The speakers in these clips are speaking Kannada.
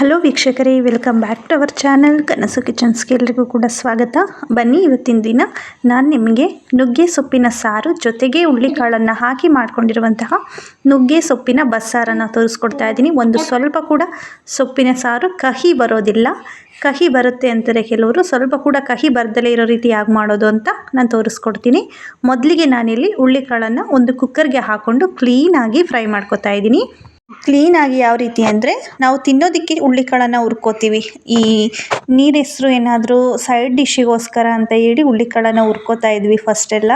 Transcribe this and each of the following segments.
ಹಲೋ ವೀಕ್ಷಕರೇ welcome back to our channel ಕನಸು ಕಿಚನ್ಸ್ಗೆ ಎಲ್ರಿಗೂ ಕೂಡ ಸ್ವಾಗತ. ಬನ್ನಿ ಇವತ್ತಿನ ದಿನ. ನಾನು ನಿಮಗೆ ನುಗ್ಗೆ ಸೊಪ್ಪಿನ ಸಾರು ಜೊತೆಗೆ ಹುಳ್ಳಿಕಾಳನ್ನು ಹಾಕಿ ಮಾಡ್ಕೊಂಡಿರುವಂತಹ ನುಗ್ಗೆ ಸೊಪ್ಪಿನ ಬಸ್ಸಾರನ್ನು ತೋರಿಸ್ಕೊಡ್ತಾ ಇದ್ದೀನಿ. ಒಂದು ಸ್ವಲ್ಪ ಕೂಡ ಸೊಪ್ಪಿನ ಸಾರು ಕಹಿ ಬರೋದಿಲ್ಲ. ಕಹಿ ಬರುತ್ತೆ ಅಂತಾರೆ ಕೆಲವರು. ಸ್ವಲ್ಪ ಕೂಡ ಕಹಿ ಬರ್ದಲೇ ಇರೋ ರೀತಿ ಹಾಗೆ ಮಾಡೋದು ಅಂತ ನಾನು ತೋರಿಸ್ಕೊಡ್ತೀನಿ. ಮೊದಲಿಗೆ ನಾನಿಲ್ಲಿ ಹುಳ್ಳಿಕಾಳನ್ನು ಒಂದು ಕುಕ್ಕರ್ಗೆ ಹಾಕ್ಕೊಂಡು ಕ್ಲೀನಾಗಿ ಫ್ರೈ ಮಾಡ್ಕೊತಾ ಇದ್ದೀನಿ. ಕ್ಲೀನಾಗಿ ಯಾವ ರೀತಿ ಅಂದರೆ ನಾವು ತಿನ್ನೋದಕ್ಕೆ ಹುಳ್ಳಿಕಾಳನ್ನು ಹುರ್ಕೋತೀವಿ. ಈ ನೀರು ಹೆಸ್ರು ಏನಾದರೂ ಸೈಡ್ ಡಿಶ್ಶಿಗೋಸ್ಕರ ಅಂತ ಹೇಳಿ ಹುಳ್ಳಿಕಾಳನ್ನು ಹುರ್ಕೋತಾ ಇದ್ವಿ ಫಸ್ಟೆಲ್ಲ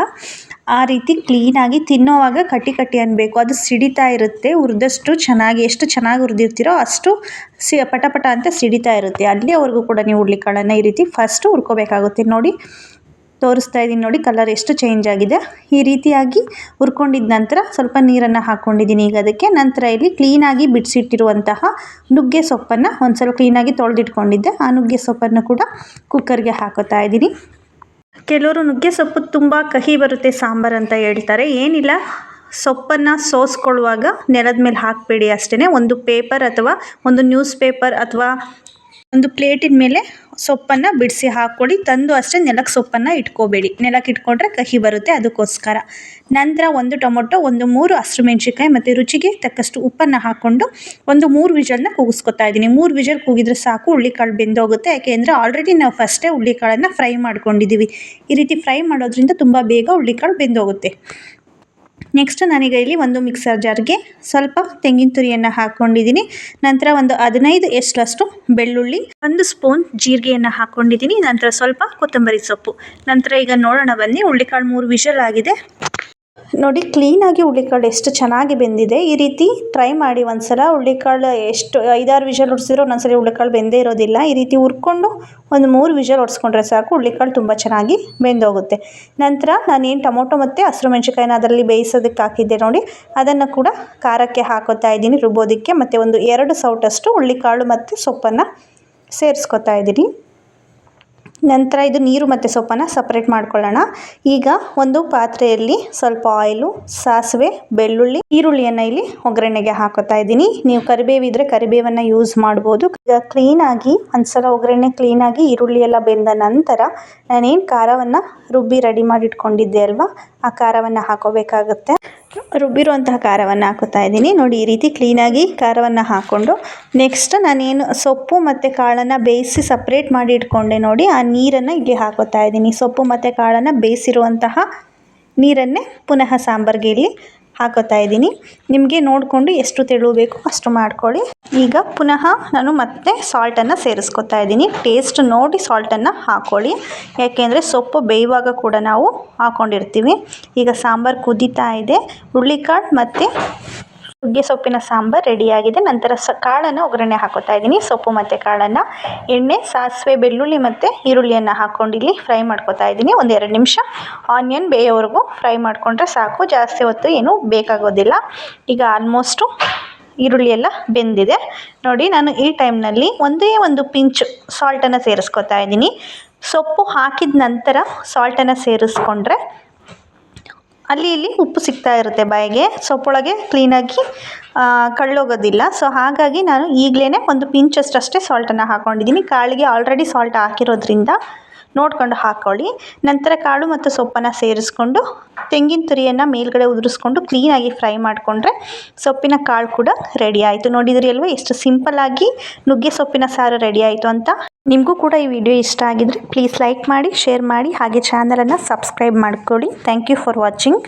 ಆ ರೀತಿ ಕ್ಲೀನಾಗಿ ತಿನ್ನೋವಾಗ ಕಟ್ಟಿ ಕಟ್ಟಿ ಅನ್ನಬೇಕು ಅದು ಸಿಡಿತಾ ಇರುತ್ತೆ, ಹುರಿದಷ್ಟು ಚೆನ್ನಾಗಿ ಎಷ್ಟು ಚೆನ್ನಾಗಿ ಹುರಿದಿರ್ತೀರೋ ಅಷ್ಟು ಸಿ ಪಟ ಅಂತ ಸಿಡಿತಾ ಇರುತ್ತೆ. ಅಲ್ಲಿಯವರೆಗೂ ಕೂಡ ನೀವು ಹುಳ್ಳಿಕಾಳನ್ನು ಈ ರೀತಿ ಫಸ್ಟು ಹುರ್ಕೋಬೇಕಾಗುತ್ತೆ. ನೋಡಿ ತೋರಿಸ್ತಾ ಇದ್ದೀನಿ ನೋಡಿ ಕಲರ್ ಎಷ್ಟು ಚೇಂಜ್ ಆಗಿದೆ. ಈ ರೀತಿಯಾಗಿ ಹುರ್ಕೊಂಡಿದ್ದ ನಂತರ ಸ್ವಲ್ಪ ನೀರನ್ನು ಹಾಕ್ಕೊಂಡಿದ್ದೀನಿ ಈಗ ಅದಕ್ಕೆ ನಂತರ ಇಲ್ಲಿ ಕ್ಲೀನಾಗಿ ಬಿಡಿಸಿಟ್ಟಿರುವಂತಹ ನುಗ್ಗೆ ಸೊಪ್ಪನ್ನು ಒಂದು ಸ್ವಲ್ಪ ಕ್ಲೀನಾಗಿ ತೊಳೆದಿಟ್ಕೊಂಡಿದ್ದೆ. ಆ ನುಗ್ಗೆ ಸೊಪ್ಪನ್ನು ಕೂಡ ಕುಕ್ಕರ್ಗೆ ಹಾಕೋತಾ ಇದ್ದೀನಿ. ಕೆಲವರು ನುಗ್ಗೆ ಸೊಪ್ಪು ತುಂಬ ಕಹಿ ಬರುತ್ತೆ, ಸಾಂಬಾರು ಅಂತ ಹೇಳ್ತಾರೆ. ಏನಿಲ್ಲ, ಸೊಪ್ಪನ್ನು ಸೋಸ್ಕೊಳ್ಳುವಾಗ ನೆಲದ ಮೇಲೆ ಹಾಕಬೇಡಿ ಅಷ್ಟೇ ಒಂದು ಪೇಪರ್ ಅಥವಾ ಒಂದು ನ್ಯೂಸ್ ಪೇಪರ್ ಅಥವಾ ಒಂದು ಪ್ಲೇಟಿನ ಮೇಲೆ ಸೊಪ್ಪನ್ನು ಬಿಡಿಸಿ ಹಾಕ್ಕೊಳ್ಳಿ. ತಂದು ಅಷ್ಟೇ ನೆಲಕ್ಕೆ ಸೊಪ್ಪನ್ನು ಇಟ್ಕೋಬೇಡಿ. ನೆಲಕ್ಕೆ ಇಟ್ಕೊಂಡ್ರೆ ಕಹಿ ಬರುತ್ತೆ, ಅದಕ್ಕೋಸ್ಕರ. ನಂತರ ಒಂದು ಟೊಮೊಟೊ, ಒಂದು ಮೂರು ಹಸಿರು ಮೆಣಸಿನ್ಕಾಯಿ ಮತ್ತು ರುಚಿಗೆ ತಕ್ಕಷ್ಟು ಉಪ್ಪನ್ನು ಹಾಕ್ಕೊಂಡು ಒಂದು ಮೂರು ವಿಜಲ್ನ ಕೂಗಿಸ್ಕೊತಾ ಇದ್ದೀನಿ. ಮೂರು ವಿಜಲ್ ಕೂಗಿದ್ರೆ ಸಾಕು ಹುಳ್ಳಿಕಾಳು ಬೆಂದೋಗುತ್ತೆ. ಯಾಕೆಂದರೆ ಆಲ್ರೆಡಿ ನಾವು ಫಸ್ಟೇ ಹುಳ್ಳಿಕಾಳನ್ನು ಫ್ರೈ ಮಾಡ್ಕೊಂಡಿದ್ದೀವಿ. ಈ ರೀತಿ ಫ್ರೈ ಮಾಡೋದ್ರಿಂದ ತುಂಬ ಬೇಗ ಹುಳ್ಳಿಕಾಳು ಬೆಂದೋಗುತ್ತೆ. ನೆಕ್ಸ್ಟ್ ನಾನೀಗ ಇಲ್ಲಿ ಒಂದು ಮಿಕ್ಸರ್ ಜಾರ್ಗೆ ಸ್ವಲ್ಪ ತೆಂಗಿನ ತುರಿಯನ್ನು ಹಾಕ್ಕೊಂಡಿದ್ದೀನಿ ನಂತರ ಒಂದು ಹದಿನೈದು ಎಷ್ಟರಷ್ಟು ಬೆಳ್ಳುಳ್ಳಿ, ಒಂದು ಸ್ಪೂನ್ ಜೀರಿಗೆಯನ್ನು ಹಾಕ್ಕೊಂಡಿದ್ದೀನಿ ನಂತರ ಸ್ವಲ್ಪ ಕೊತ್ತಂಬರಿ ಸೊಪ್ಪು. ನಂತರ ಈಗ ನೋಡೋಣ ಬನ್ನಿ ಹುಳ್ಳಿಕಾಳು ಮೂರು ವಿಷಲ್ ಆಗಿದೆ. ನೋಡಿ ಕ್ಲೀನಾಗಿ ಹುಳ್ಳಿಕಾಳು ಎಷ್ಟು ಚೆನ್ನಾಗಿ ಬೆಂದಿದೆ. ಈ ರೀತಿ ಟ್ರೈ ಮಾಡಿ ಒಂದ್ಸಲ ಹುಳ್ಳಿಕಾಳು ಎಷ್ಟು ಐದಾರು ವಿಷಲ್ ಹೊಡ್ಸಿದ್ರೆ ಒಂದೊಂದ್ಸರಿ ಹುಳ್ಳಿಕಾಳು ಬೆಂದೇ ಇರೋದಿಲ್ಲ. ಈ ರೀತಿ ಹುರ್ಕೊಂಡು ಒಂದು ಮೂರು ವಿಷಲ್ ಹೊಡ್ಸ್ಕೊಂಡ್ರೆ ಸಾಕು ಹುಳ್ಳಿಕಾಳು ತುಂಬ ಚೆನ್ನಾಗಿ ಬೆಂದೋಗುತ್ತೆ. ನಂತರ ನಾನೇನು ಟೊಮೊಟೊ ಮತ್ತು ಹಸಿರು ಮೆಣಸಿನ್ಕಾಯಿನ ಅದರಲ್ಲಿ ಬೇಯಿಸೋದಕ್ಕೆ ಹಾಕಿದ್ದೆ ನೋಡಿ, ಅದನ್ನು ಕೂಡ ಖಾರಕ್ಕೆ ಹಾಕೋತಾ ಇದ್ದೀನಿ, ರುಬ್ಬೋದಕ್ಕೆ. ಮತ್ತು ಒಂದು ಎರಡು ಸೌಟಷ್ಟು ಹುಳ್ಳಿಕಾಳು ಮತ್ತು ಸೊಪ್ಪನ್ನು ಸೇರಿಸ್ಕೊತಾ ಇದ್ದೀನಿ. ನಂತರ ಇದು ನೀರು ಮತ್ತು ಸೊಪ್ಪನ್ನು ಸಪ್ರೇಟ್ ಮಾಡ್ಕೊಳ್ಳೋಣ. ಈಗ ಒಂದು ಪಾತ್ರೆಯಲ್ಲಿ ಸ್ವಲ್ಪ ಆಯಿಲು ಸಾಸಿವೆ, ಬೆಳ್ಳುಳ್ಳಿ, ಈರುಳ್ಳಿಯನ್ನು ಇಲ್ಲಿ ಒಗ್ಗರಣೆಗೆ ಹಾಕೋತಾ ಇದ್ದೀನಿ. ನೀವು ಕರಿಬೇವಿದ್ರೆ ಕರಿಬೇವನ್ನು ಯೂಸ್ ಮಾಡ್ಬೋದು. ಈಗ ಕ್ಲೀನಾಗಿ ಒಂದ್ಸಲ ಒಗ್ಗರಣೆ ಕ್ಲೀನಾಗಿ ಈರುಳ್ಳಿ ಎಲ್ಲ ಬೆಂದ ನಂತರ ನಾನೇನು ಖಾರವನ್ನು ರುಬ್ಬಿ ರೆಡಿ ಮಾಡಿ ಇಟ್ಕೊಂಡಿದ್ದೆ ಅಲ್ವಾ? ಆ ಖಾರವನ್ನು ಹಾಕೋಬೇಕಾಗುತ್ತೆ. ರುಬ್ಬಿರುವಂತಹ ಖಾರವನ್ನು ಹಾಕೋತಾ ಇದ್ದೀನಿ. ನೋಡಿ, ಈ ರೀತಿ ಕ್ಲೀನಾಗಿ ಖಾರವನ್ನು ಹಾಕ್ಕೊಂಡು ನೆಕ್ಸ್ಟ್ ನಾನೇನು ಸೊಪ್ಪು ಮತ್ತು ಕಾಳನ್ನು ಬೇಯಿಸಿ ಸಪ್ರೇಟ್ ಮಾಡಿ ಇಟ್ಕೊಂಡೆ ನೋಡಿ, ಆ ನೀರನ್ನು ಇಲ್ಲಿ ಹಾಕೋತಾ ಇದ್ದೀನಿ. ಸೊಪ್ಪು ಮತ್ತು ಕಾಳನ್ನು ಬೇಯಿಸಿರುವಂತಹ ನೀರನ್ನೇ ಪುನಃ ಸಾಂಬಾರಿಗೆ ಇಲ್ಲಿ ಹಾಕೋತಾ ಇದ್ದೀನಿ. ನಿಮಗೆ ನೋಡಿಕೊಂಡು ಎಷ್ಟು ತೆಳು ಬೇಕು ಅಷ್ಟು ಮಾಡ್ಕೊಳ್ಳಿ. ಈಗ ಪುನಃ ನಾನು ಮತ್ತೆ ಸಾಲ್ಟನ್ನು ಸೇರಿಸ್ಕೊತಾ ಇದ್ದೀನಿ. ಟೇಸ್ಟ್ ನೋಡಿ ಸಾಲ್ಟನ್ನು ಹಾಕ್ಕೊಳ್ಳಿ ಯಾಕೆಂದರೆ ಸೊಪ್ಪು ಬೇಯುವಾಗ ಕೂಡ ನಾವು ಹಾಕ್ಕೊಂಡಿರ್ತೀವಿ ಈಗ ಸಾಂಬಾರು ಕುದೀತಾ ಇದೆ. ಹುರುಳಿಕಾಳು ಮತ್ತು ನುಗ್ಗೆ ಸೊಪ್ಪಿನ ಸಾಂಬಾರು ರೆಡಿಯಾಗಿದೆ. ನಂತರ ಸ, ಕಾಳನ್ನು ಒಗ್ಗರಣೆ ಹಾಕೋತಾ ಇದ್ದೀನಿ. ಸೊಪ್ಪು ಮತ್ತು ಕಾಳನ್ನು, ಎಣ್ಣೆ, ಸಾಸಿವೆ, ಬೆಳ್ಳುಳ್ಳಿ ಮತ್ತು ಈರುಳ್ಳಿಯನ್ನು ಹಾಕ್ಕೊಂಡು ಇಲ್ಲಿ ಫ್ರೈ ಮಾಡ್ಕೊತಾ ಇದ್ದೀನಿ. ಒಂದು ಎರಡು ನಿಮಿಷ. ಆನಿಯನ್ ಬೇಯೋವರೆಗೂ ಫ್ರೈ ಮಾಡಿಕೊಂಡ್ರೆ ಸಾಕು. ಜಾಸ್ತಿ ಹೊತ್ತು ಏನು ಬೇಕಾಗೋದಿಲ್ಲ. ಈಗ ಆಲ್ಮೋಸ್ಟು ಈರುಳ್ಳಿ ಎಲ್ಲ ಬೆಂದಿದೆ. ನೋಡಿ, ನಾನು ಈ ಟೈಮ್ನಲ್ಲಿ ಒಂದೇ ಒಂದು ಪಿಂಚ್ ಸಾಲ್ಟನ್ನು ಸೇರಿಸ್ಕೊತಾ ಇದ್ದೀನಿ. ಸೊಪ್ಪು ಹಾಕಿದ ನಂತರ ಸಾಲ್ಟನ್ನು ಸೇರಿಸ್ಕೊಂಡ್ರೆ ಅಲ್ಲಿ ಇಲ್ಲಿ ಉಪ್ಪು ಸಿಗ್ತಾ ಇರುತ್ತೆ ಬಾಯಿಗೆ. ಸೊಪ್ಪೊಳಗೆ ಕ್ಲೀನಾಗಿ ಕಳ್ಳೋಗೋದಿಲ್ಲ. ಸೊ ಹಾಗಾಗಿ ನಾನು ಈಗಲೇ ಒಂದು ಪಿಂಚಷ್ಟಷ್ಟೇ ಸಾಲ್ಟನ್ನು ಹಾಕ್ಕೊಂಡಿದ್ದೀನಿ ಕಾಳಿಗೆ ಆಲ್ರೆಡಿ ಸಾಲ್ಟ್ ಹಾಕಿರೋದ್ರಿಂದ ನೋಡ್ಕೊಂಡು ಹಾಕ್ಕೊಳ್ಳಿ ನಂತರ ಕಾಳು ಮತ್ತು ಸೊಪ್ಪನ್ನು ಸೇರಿಸ್ಕೊಂಡು ತೆಂಗಿನ ತುರಿಯನ್ನು ಮೇಲ್ಗಡೆ ಉದುರಿಸ್ಕೊಂಡು ಕ್ಲೀನಾಗಿ ಫ್ರೈ ಮಾಡಿಕೊಂಡ್ರೆ ಸೊಪ್ಪಿನ ಕಾಳು ಕೂಡ ರೆಡಿ ಆಯಿತು. ನೋಡಿದ್ರಿ ಅಲ್ವಾ? ಎಷ್ಟು ಸಿಂಪಲ್ಲಾಗಿ ನುಗ್ಗೆ ಸೊಪ್ಪಿನ ಸಾರು ರೆಡಿ ಆಯಿತು ಅಂತ. ನಿಮಗೂ ಕೂಡ ಈ ವಿಡಿಯೋ ಇಷ್ಟ ಆಗಿದ್ರೆ ಪ್ಲೀಸ್ ಲೈಕ್ ಮಾಡಿ ಶೇರ್ ಮಾಡಿ, ಹಾಗೆ ಚಾನಲನ್ನು ಸಬ್ಸ್ಕ್ರೈಬ್ ಮಾಡ್ಕೊಳ್ಳಿ. Thank you for watching